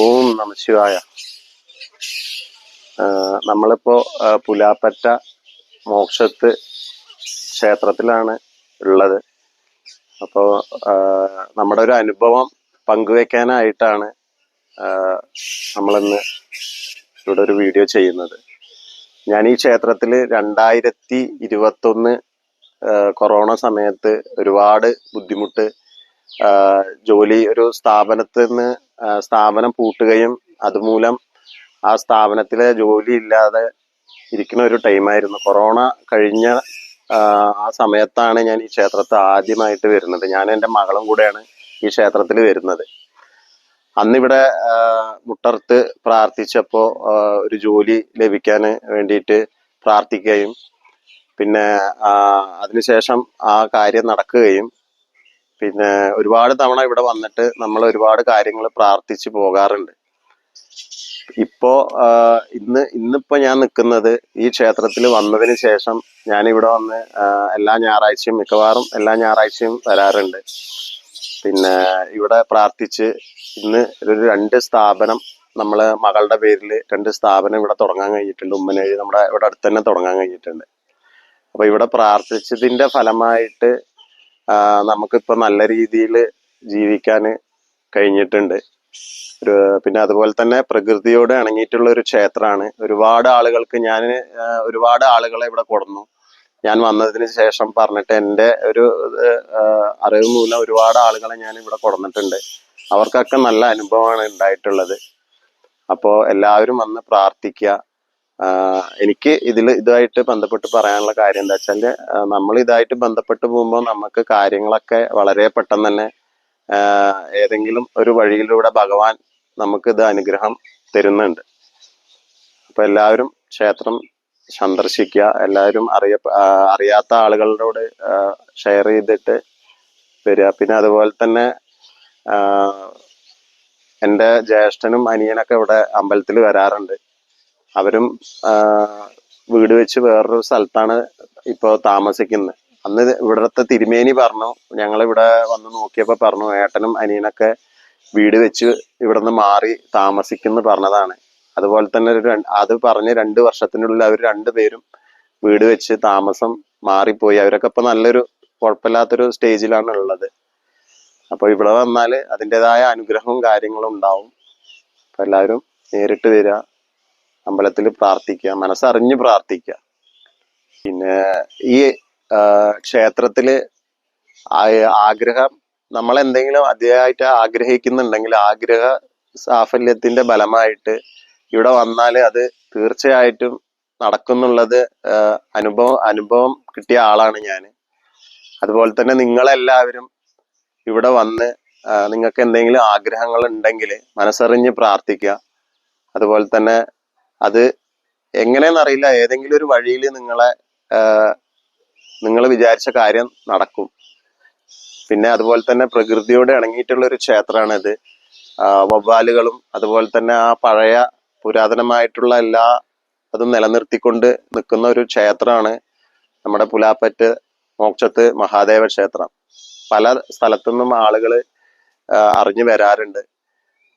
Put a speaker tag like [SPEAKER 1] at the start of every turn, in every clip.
[SPEAKER 1] ഓം നമശിവായ നമ്മളിപ്പോ പുലാപ്പറ്റ മോക്ഷത്ത് ക്ഷേത്രത്തിലാണ് ഉള്ളത്. അപ്പോൾ നമ്മുടെ ഒരു അനുഭവം പങ്കുവെക്കാനായിട്ടാണ് നമ്മളിന്ന് ഇവിടെ ഒരു വീഡിയോ ചെയ്യുന്നത്. ഞാൻ ഈ ക്ഷേത്രത്തിൽ രണ്ടായിരത്തി ഇരുപത്തൊന്ന് കൊറോണ സമയത്ത് ഒരുപാട് ബുദ്ധിമുട്ട് ജോലി ഒരു സ്ഥാപനത്തിൽ നിന്ന് സ്ഥാപനം പൂട്ടുകയും അതുമൂലം ആ സ്ഥാപനത്തിലെ ജോലി ഇല്ലാതെ ഇരിക്കുന്ന ഒരു ടൈമായിരുന്നു കൊറോണ കഴിഞ്ഞ ആ, സമയത്താണ് ഞാൻ ഈ ക്ഷേത്രത്തിൽ ആദ്യമായിട്ട് വരുന്നത്. ഞാൻ എന്റെ മകളും കൂടെയാണ് ഈ ക്ഷേത്രത്തിൽ വരുന്നത്. അന്നിവിടെ മുട്ടർത്ത് പ്രാർത്ഥിച്ചപ്പോൾ ഒരു ജോലി ലഭിക്കാൻ വേണ്ടിയിട്ട് പ്രാർത്ഥിക്കുകയും പിന്നെ അതിനുശേഷം ആ കാര്യം നടക്കുകയും പിന്നെ ഒരുപാട് തവണ ഇവിടെ വന്നിട്ട് നമ്മൾ ഒരുപാട് കാര്യങ്ങൾ പ്രാർത്ഥിച്ചു പോകാറുണ്ട്. ഇപ്പോ ഇന്ന് ഇന്നിപ്പോ ഞാൻ നിൽക്കുന്നത് ഈ ക്ഷേത്രത്തിൽ വന്നതിന് ശേഷം ഞാൻ ഇവിടെ വന്ന് എല്ലാ ഞായറാഴ്ചയും മിക്കവാറും എല്ലാ ഞായറാഴ്ചയും വരാറുണ്ട്. പിന്നെ ഇവിടെ പ്രാർത്ഥിച്ച് ഇന്ന് ഒരു രണ്ട് സ്ഥാപനം നമ്മളെ മകളുടെ പേരിൽ രണ്ട് സ്ഥാപനം ഇവിടെ തുടങ്ങാൻ കഴിഞ്ഞിട്ടുണ്ട്. ഉമ്മനഴി നമ്മുടെ ഇവിടെ അടുത്ത് തന്നെ തുടങ്ങാൻ കഴിഞ്ഞിട്ടുണ്ട്. അപ്പൊ ഇവിടെ പ്രാർത്ഥിച്ചതിന്റെ ഫലമായിട്ട് ആ, നമുക്കിപ്പോ നല്ല രീതിയിൽ ജീവിക്കാൻ കഴിഞ്ഞിട്ടുണ്ട്. ഒരു പിന്നെ അതുപോലെ തന്നെ പ്രകൃതിയോട് ഇണങ്ങിയിട്ടുള്ള ഒരു ക്ഷേത്രമാണ്. ഒരുപാട് ആളുകൾക്ക് ഞാൻ ഒരുപാട് ആളുകളെ ഇവിടെ കൊടുന്നു. ഞാൻ വന്നതിന് ശേഷം പറഞ്ഞിട്ട് എന്റെ ഒരു അറിവ് മൂലം ഒരുപാട് ആളുകളെ ഞാൻ ഇവിടെ കൊടുന്നിട്ടുണ്ട്. അവർക്കൊക്കെ നല്ല അനുഭവമാണ് ഉണ്ടായിട്ടുള്ളത്. അപ്പോൾ എല്ലാവരും വന്ന് പ്രാർത്ഥിക്കുക. എനിക്ക് ഇതിൽ ഇതുമായിട്ട് ബന്ധപ്പെട്ട് പറയാനുള്ള കാര്യം എന്താ വെച്ചാൽ നമ്മൾ ഇതായിട്ട് ബന്ധപ്പെട്ട് പോകുമ്പോൾ നമുക്ക് കാര്യങ്ങളൊക്കെ വളരെ പെട്ടെന്ന് തന്നെ ഏതെങ്കിലും ഒരു വഴിയിലൂടെ ഭഗവാൻ നമുക്ക് ഇത് അനുഗ്രഹം തരുന്നുണ്ട്. അപ്പൊ എല്ലാവരും ക്ഷേത്രം സന്ദർശിക്കുക എല്ലാവരും അറിയ അറിയാത്ത ആളുകളോട് ഷെയർ ചെയ്തിട്ട് വരിക. പിന്നെ അതുപോലെ തന്നെ എന്റെ ജ്യേഷ്ഠനും അനിയനൊക്കെ ഇവിടെ അമ്പലത്തിൽ വരാറുണ്ട്. അവരും വീട് വെച്ച് വേറൊരു സ്ഥലത്താണ് ഇപ്പോൾ താമസിക്കുന്നത്. അന്ന് ഇവിടുത്തെ തിരുമേനി പറഞ്ഞു ഞങ്ങൾ ഇവിടെ വന്ന് നോക്കിയപ്പോൾ പറഞ്ഞു ഏട്ടനും അനിയനൊക്കെ വീട് വെച്ച് ഇവിടുന്ന് മാറി താമസിക്കുന്നു പറഞ്ഞതാണ്. അതുപോലെ തന്നെ ഒരു അത് പറഞ്ഞ് രണ്ട് വർഷത്തിനുള്ളിൽ അവർ രണ്ടുപേരും വീട് വെച്ച് താമസം മാറിപ്പോയി. അവരൊക്കെ ഇപ്പൊ നല്ലൊരു കുഴപ്പമില്ലാത്തൊരു സ്റ്റേജിലാണ് ഉള്ളത്. അപ്പോൾ ഇവിടെ വന്നാൽ അതിന്റെതായ അനുഗ്രഹവും കാര്യങ്ങളും ഉണ്ടാവും. അപ്പൊ എല്ലാവരും നേരിട്ട് വരിക. അമ്പലത്തിൽ പ്രാർത്ഥിക്കുക മനസ്സറിഞ്ഞ് പ്രാർത്ഥിക്കുക. പിന്നെ ഈ ക്ഷേത്രത്തിൽ ആഗ്രഹം നമ്മൾ എന്തെങ്കിലും അതിയായിട്ട് ആഗ്രഹിക്കുന്നുണ്ടെങ്കിൽ ആഗ്രഹ സാഫല്യത്തിന്റെ ബലമായിട്ട് ഇവിടെ വന്നാൽ അത് തീർച്ചയായിട്ടും നടക്കുന്നുള്ളത് അനുഭവം അനുഭവം കിട്ടിയ ആളാണ് ഞാൻ. അതുപോലെ തന്നെ നിങ്ങളെല്ലാവരും ഇവിടെ വന്ന് നിങ്ങൾക്ക് എന്തെങ്കിലും ആഗ്രഹങ്ങൾ ഉണ്ടെങ്കിൽ മനസ്സറിഞ്ഞ് പ്രാർത്ഥിക്കുക. അതുപോലെ തന്നെ അത് എങ്ങനെയെന്നറിയില്ല ഏതെങ്കിലും ഒരു വഴിയിൽ നിങ്ങളെ നിങ്ങൾ വിചാരിച്ച കാര്യം നടക്കും. പിന്നെ അതുപോലെ തന്നെ പ്രകൃതിയോട് ഇണങ്ങിയിട്ടുള്ള ഒരു ക്ഷേത്രമാണ് ഇത്. വവ്വാലുകളും അതുപോലെ തന്നെ ആ പഴയ പുരാതനമായിട്ടുള്ള എല്ലാ അതും നിലനിർത്തിക്കൊണ്ട് നിൽക്കുന്ന ഒരു ക്ഷേത്രമാണ് നമ്മുടെ പുലാപ്പറ്റ് മോക്ഷത്ത് മഹാദേവ ക്ഷേത്രം. പല സ്ഥലത്തു നിന്നും ആളുകൾ അറിഞ്ഞു വരാറുണ്ട്.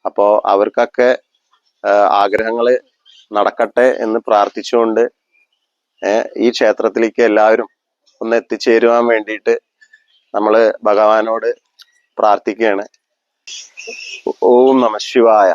[SPEAKER 1] അപ്പോൾ അവർക്കൊക്കെ ആഗ്രഹങ്ങൾ നടക്കട്ടെ എന്ന് പ്രാർത്ഥിച്ചുകൊണ്ട് ഈ ക്ഷേത്രത്തിലേക്ക് എല്ലാവരും ഒന്ന് എത്തിച്ചേരുവാൻ വേണ്ടിയിട്ട് നമ്മൾ ഭഗവാനോട് പ്രാർത്ഥിക്കുകയാണ്. ഓം നമ ശിവായ.